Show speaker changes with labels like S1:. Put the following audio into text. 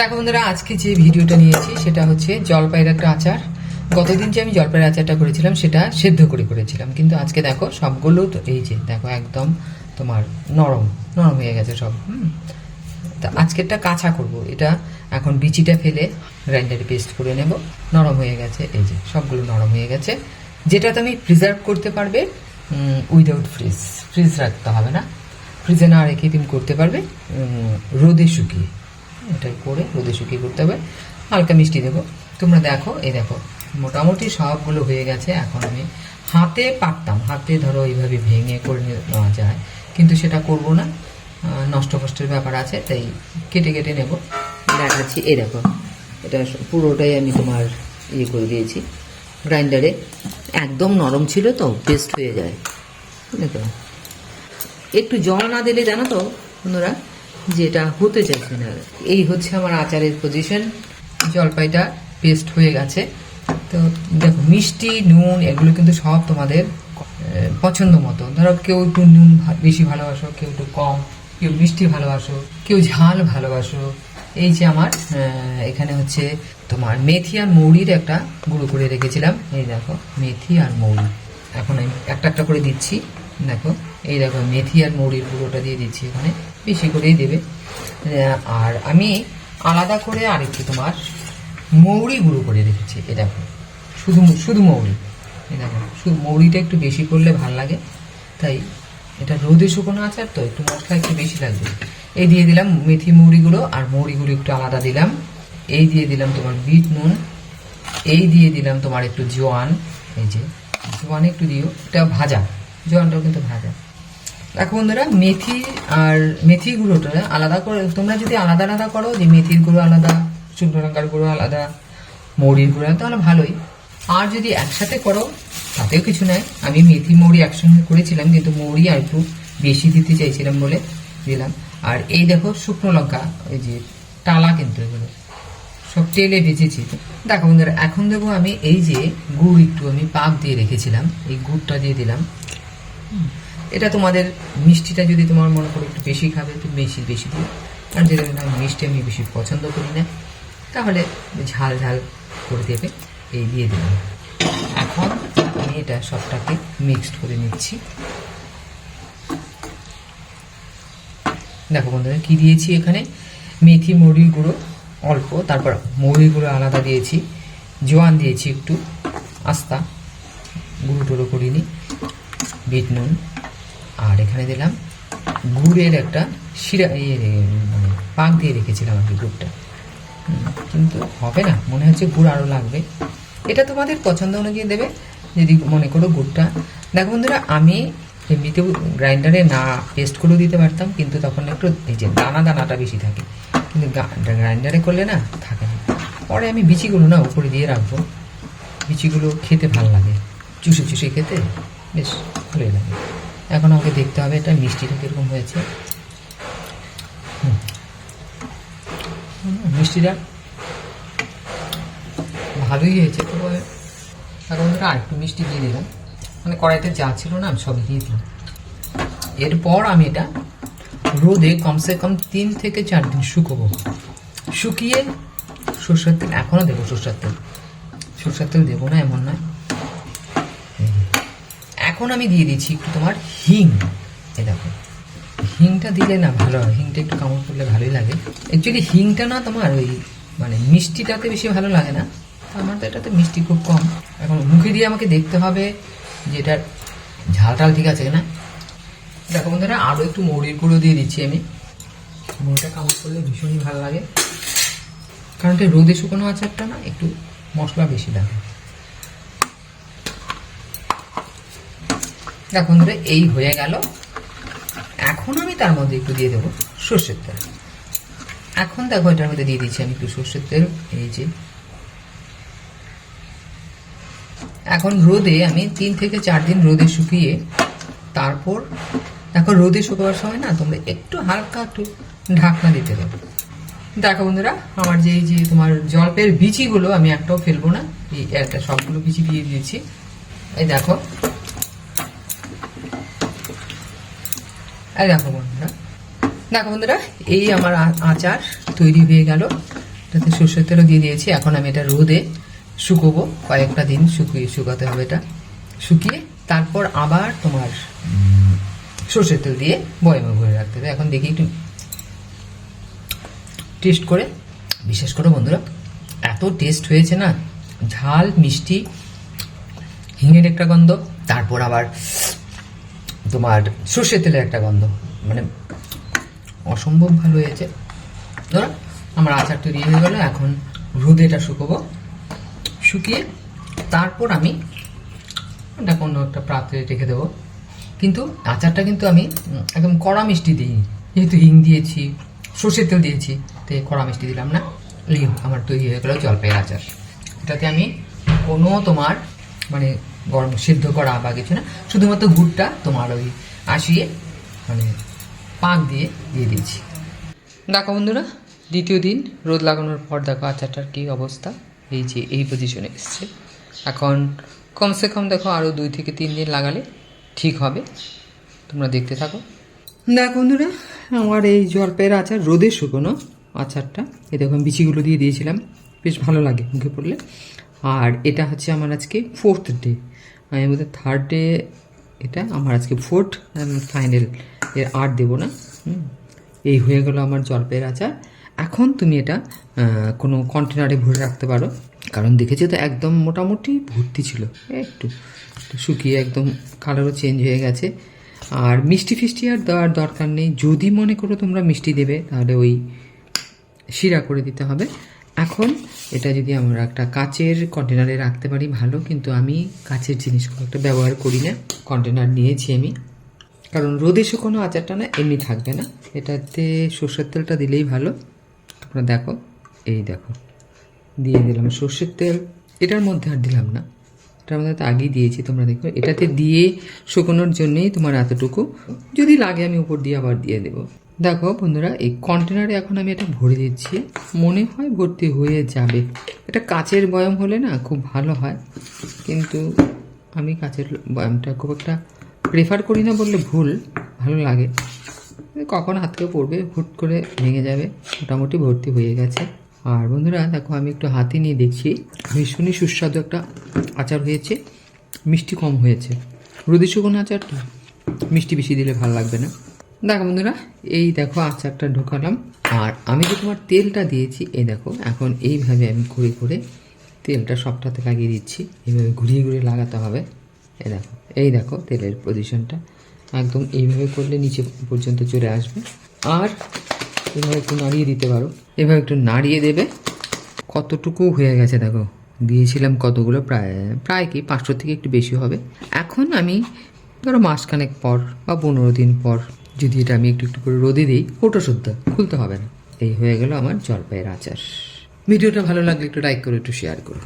S1: দেখো বন্ধুরা, আজকে যে ভিডিওটা নিয়েছি সেটা হচ্ছে জলপাইয়ের একটা আচার। গতদিন যে আমি জলপাইয়ের আচারটা করেছিলাম, সেটা সেদ্ধ করে করেছিলাম। কিন্তু আজকে দেখো, সবগুলো তো এই যে দেখো একদম তোমার নরম নরম হয়ে গেছে সব। তা আজকেরটা কাঁচা করব। এটা এখন বিচিটা ফেলে গ্রাইন্ডারে পেস্ট করে নেব। নরম হয়ে গেছে, এই যে সবগুলো নরম হয়ে গেছে। যেটা তুমি প্রিজার্ভ করতে পারবে উইদাউট ফ্রিজ ফ্রিজ রাখতে হবে না। ফ্রিজে না রেখে তুমি করতে পারবে রোদে শুকিয়ে। এটা করে রোদে শুকিয়ে করতে হবে। হালকা মিষ্টি দেবো। তোমরা দেখো, এই দেখো, মোটামুটি সবগুলো হয়ে গেছে। এখন আমি হাতে পারতাম হাতে ধরো এইভাবে ভেঙে করে নেওয়া যায়। কিন্তু সেটা করব না। নষ্ট কষ্টের ব্যাপার আছে, তাই কেটে কেটে নেব। দেখাচ্ছি, এই দেখো, এটা পুরোটাই আমি তোমার ইয়ে করে দিয়েছি। গ্রাইন্ডারে একদম নরম ছিল তো, পেস্ট হয়ে যায়। দেখো একটু জল না দিলে জানো তো, বন্ধুরা যেটা হতে চাইছে না। এই হচ্ছে আমার আচারের পজিশন জলপাইটা পেস্ট হয়ে গেছে। তো দেখো, মিষ্টি, নুন, এগুলো কিন্তু সব তোমাদের পছন্দ মতো। ধরো কেউ একটু নুন বেশি ভালোবাসো, কেউ একটু কম। কেউ মিষ্টি ভালোবাসো, কেউ ঝাল ভালোবাসো। এই যে আমার এখানে হচ্ছে তোমার মেথি আর মৌরির একটা গুঁড়ো করে রেখেছিলাম। এই দেখো, মেথি আর মৌরি। এখন আমি একটা একটা করে দিচ্ছি। দেখো, এই দেখো, মেথি আর মৌরির গুঁড়োটা দিয়ে দিচ্ছি এখানে। বেশি করেই দেবে। আর আমি আলাদা করে আরেকটু তোমার মৌরি গুঁড়ো করে রেখেছি, এ দেখো। শুধু শুধু মৌরি। এ দেখো, শুধু মৌরিটা একটু বেশি করলে ভালো লাগে। তাই এটা রোদে শুকনো আচার তো একটু মশলা একটু বেশি লাগবে। এই দিয়ে দিলাম মেথি মৌরিগুলো আর মৌরিগুলো একটু আলাদা দিলাম। এই দিয়ে দিলাম তোমার বিট নুন। এই দিয়ে দিলাম তোমার একটু জোয়ান। এই যে, জোয়ান একটু দিও, এটা ভাজা। জোয়ানটাও কিন্তু ভাজা। দেখো বন্ধুরা মেথি আর মেথি গুঁড়োটা আলাদা করে, তোমরা যদি আলাদা আলাদা করো যে মেথির গুঁড়ো আলাদা, শুকনো লঙ্কার গুঁড়ো আলাদা, মৌরির গুঁড়ো, তাহলে ভালোই। আর যদি একসাথে করো, তাতেও কিছু নাই। আমি মেথি, মৌরি একসঙ্গে করেছিলাম, কিন্তু মৌরি আর একটু বেশি দিতে চাইছিলাম বলে দিলাম। আর এই দেখো শুকনো লঙ্কা, ওই যে টালা কিন্তু এগুলো, সব তেলে ভেজেছি। দেখো বন্ধুরা, এখন দেবো আমি এই যে গুড় একটু আমি পাক দিয়ে রেখেছিলাম, এই গুড়টা দিয়ে দিলাম। এটা তোমাদের মিষ্টিটা যদি তোমার মনে করো একটু বেশি খাবে, একটু বেশি বেশি দিও আর যদি না মিষ্টি আমি বেশি পছন্দ করি না। তাহলে ঝাল ঝাল করে দেবে, এই দিয়ে দিলাম। এখন আমি এটা সবটাকে মিক্সড করে নিচ্ছি। দেখো বন্ধুরা, কি দিয়েছি এখানে? মেথি মরির গুঁড়ো অল্প, তারপর মরির গুঁড়ো আলাদা দিয়েছি। জোয়ান দিয়েছি একটু, আস্তা। গুঁড়ো টুড়ো করিনি, বিট নুন। আর এখানে দিলাম গুড়ের একটা শিরা ইয়ে মানে পাক দিয়ে রেখেছিলাম আর কি গুড়টা। কিন্তু হবে না, মনে হচ্ছে গুড় আরও লাগবে। এটা তোমাদের পছন্দ অনুযায়ী দেবে, যদি মনে করো গুড়টা। দেখো বন্ধুরা, আমি এমনিতেও গ্রাইন্ডারে না পেস্ট করেও দিতে পারতাম, কিন্তু তখন একটু এই যে দানা দানাটা বেশি থাকে। কিন্তু গ্রাইন্ডারে করলে না থাকে না। পরে আমি বিচিগুলো না উপরে দিয়ে রাখব। বিচিগুলো খেতে ভালো লাগে। চুষে চুষে খেতে বেশ ভালোই লাগে। এখন আমাকে দেখতে হবে, এটা মিষ্টিটা কীরকম হয়েছে। মিষ্টিটা ভালোই হয়েছে তো এখন ধরো আরেকটু মিষ্টি দিয়ে দিলাম। মানে কড়াইতে যা ছিল না, আমি সবই দিয়ে দিলাম। এরপর আমি এটা রোদে কমসে কম তিন থেকে চার দিন শুকোবো। শুকিয়ে সর্ষের তেল এখনও দেবো সর্ষের তেল। সর্ষের তেল দেবো না, এমন নয়। এখন আমি দিয়ে দিচ্ছি একটু তোমার হিং। এ দেখো। হিংটা দিলে না ভালো হয়। হিংটা একটু কামড় করলে ভালোই লাগে। অ্যাকচুয়ালি হিংটা না তোমার ওই মানে মিষ্টিটাতে বেশি ভালো লাগে না। আমার তো এটাতে মিষ্টি খুব কম। এখন মুখে দিয়ে আমাকে দেখতে হবে যে এটার ঝাল টাল ঠিক আছে না দেখো বন্ধুরা আরও একটু মৌরির গুঁড়ো দিয়ে দিচ্ছি আমি। মৌরিটা কামড় করলে ভীষণই ভালো লাগে। কারণ এটা রোদে শুকনো আচারটা না, একটু মশলা বেশি লাগে। দেখো বন্ধুরা, এই হয়ে গেল। এখন আমি তার মধ্যে একটু দিয়ে দেবো সর্ষের তেল। এখন দেখো, এটার মধ্যে দিয়ে দিচ্ছি আমি একটু সর্ষের তেল, এই যে। এখন রোদে আমি তিন থেকে চার দিন রোদে শুকিয়ে তারপর, দেখো রোদে শুকাবার সময় না তোমরা একটু হালকা একটু ঢাকনা দিতে দেবো দেখো বন্ধুরা, আমার যে, এই যে তোমার জলপের বিচিগুলো আমি একটাও ফেলব না, এই একটা সবগুলো বিচি দিয়ে দিয়েছি। এই দেখো এই দেখো বন্ধুরা। দেখো বন্ধুরা, এই আমার আচার তৈরি হয়ে গেল। এটাতে সর্ষের তেলও দিয়ে দিয়েছি। এখন আমি এটা রোদে শুকোবো। কয়েকটা দিন শুকিয়ে শুকাতে হবে এটা। শুকিয়ে তারপর আবার তোমার সর্ষের তেল দিয়ে বয়মে ভরে রাখতে হবে। এখন দেখি একটু টেস্ট করে। বিশেষ করে বন্ধুরা, এত টেস্ট হয়েছে না, ঝাল, মিষ্টি, হিঙের একটা গন্ধ, তারপর আবার তোমার সর্ষের তেলের একটা গন্ধ। মানে অসম্ভব ভালো হয়েছে। ধরো, আমার আচার তৈরি হয়ে গেল, এখন রোদে এটা শুকোবো। শুকিয়ে তারপর আমি ওটা কোনো একটা পাত্রে রেখে দেবো। কিন্তু আচারটা কিন্তু আমি একদম কড়া মিষ্টি দিই যেহেতু হিং দিয়েছি, সর্ষের তেল দিয়েছি, তো কড়া মিষ্টি দিলাম না। আমার তৈরি হয়ে গেল জলপাইয়ের আচার। এটাতে আমি কোনো তোমার মানে গরম সিদ্ধ করা বা কিছু না শুধুমাত্র গুড়টা তোমার ওই আসিয়ে মানে পাক দিয়ে দিয়ে দিয়েছি। দেখো বন্ধুরা দ্বিতীয় দিন রোদ লাগানোর পর দেখো আচারটার কী অবস্থা এই যে এই পজিশনে এসছে। এখন কমসে কম দেখো আরও দুই থেকে তিন দিন লাগালে ঠিক হবে তোমরা দেখতে থাকো। দেখ বন্ধুরা আমার এই জলপাইয়ের আচার রোদে শুকনো আচারটা এই দেখো বিচিগুলো দিয়ে দিয়েছিলাম বেশ ভালো লাগে মুখে পড়লে। আর এটা হচ্ছে আমার আজকে ফোর্থ ডে আমি বোধহয় থার্ড ডে এটা আমার আজকে ফোর্থ ফাইনাল এর আর দেবো না। এই হয়ে গেল আমার জলপাইয়ের আচার। এখন তুমি এটা কোনো কন্টেনারে ভরে রাখতে পারো। কারণ দেখেছ তো একদম মোটামুটি ভর্তি ছিল। একটু শুকিয়ে একদম কালারও চেঞ্জ হয়ে গেছে। আর মিষ্টি ফিষ্টি আর দেওয়ার দরকার নেই। যদি মনে করো তোমরা মিষ্টি দেবে, তাহলে ওই শিরা করে দিতে হবে। এখন এটা যদি আমরা একটা কাচের কন্টেনারে রাখতে পারি, ভালো। কিন্তু আমি কাচের জিনিস একটা ব্যবহার করি না কন্টেনার নিয়েছি আমি। কারণ রোদে শুকনো আচারটা না এমনি থাকবে না। এটাতে সর্ষের তেলটা দিলেই ভালো। তোমরা দেখো, এই দেখো। দিয়ে দিলাম সর্ষের তেল। এটার মধ্যে আর দিলাম না। এটার মধ্যে তো আগেই দিয়েছি, তোমরা দেখো। এটাতে দিয়ে শুকোনোর জন্যেই তোমার এতটুকু। যদি লাগে আমি উপর দিয়ে আবার দিয়ে দেবো। দেখো বন্ধুরা, এই কন্টেনারে এখন আমি এটা ভরে দিচ্ছি। মনে হয় ভর্তি হয়ে যাবে। এটা কাচের বয়াম হলে না খুব ভালো হয়। কিন্তু আমি কাচের বয়ামটা খুব একটা প্রেফার করি না বললে ভুল, ভালো লাগে। কখন হাত থেকে পড়বে, হুট করে ভেঙে যাবে। মোটামুটি ভর্তি হয়ে গেছে। আর বন্ধুরা, দেখো আমি একটু হাতে নিয়ে দেখছি। ভীষণই সুস্বাদু একটা আচার হয়েছে। মিষ্টি কম হয়েছে। রোদে শুকনো আচার তো মিষ্টি বেশি দিলে ভালো লাগবে না। দেখো বন্ধুরা, এই দেখো আচারটা ঢোকালাম। আর আমি যে তোমার তেলটা দিয়েছি, এই দেখো, এখন এইভাবে আমি করে করে তেলটা সবটাতে লাগিয়ে দিচ্ছি। এইভাবে ঘুরিয়ে ঘুরিয়ে লাগাতে হবে। এই দেখো এই দেখো তেলের পজিশনটা একদম এইভাবে করলে নিচে পর্যন্ত চলে আসবে। আর এভাবে একটু নাড়িয়ে দিতে পারো। এভাবে একটু নাড়িয়ে দেবে। কতটুকু হয়ে গেছে দেখো, দিয়েছিলাম কতগুলো, প্রায় প্রায় কি পাঁচশো থেকে একটু বেশি হবে। এখন আমি ধরো মাসখানেক পর বা পনেরো দিন পর যদি এটা আমি একটু একটু করে রোদে দিই ওটা শুদ্ধ, খুলতে হবে না। এই হয়ে গেল আমার জলপাইয়ের আচার। ভিডিওটা ভালো লাগলে একটু লাইক করো, একটু শেয়ার করো।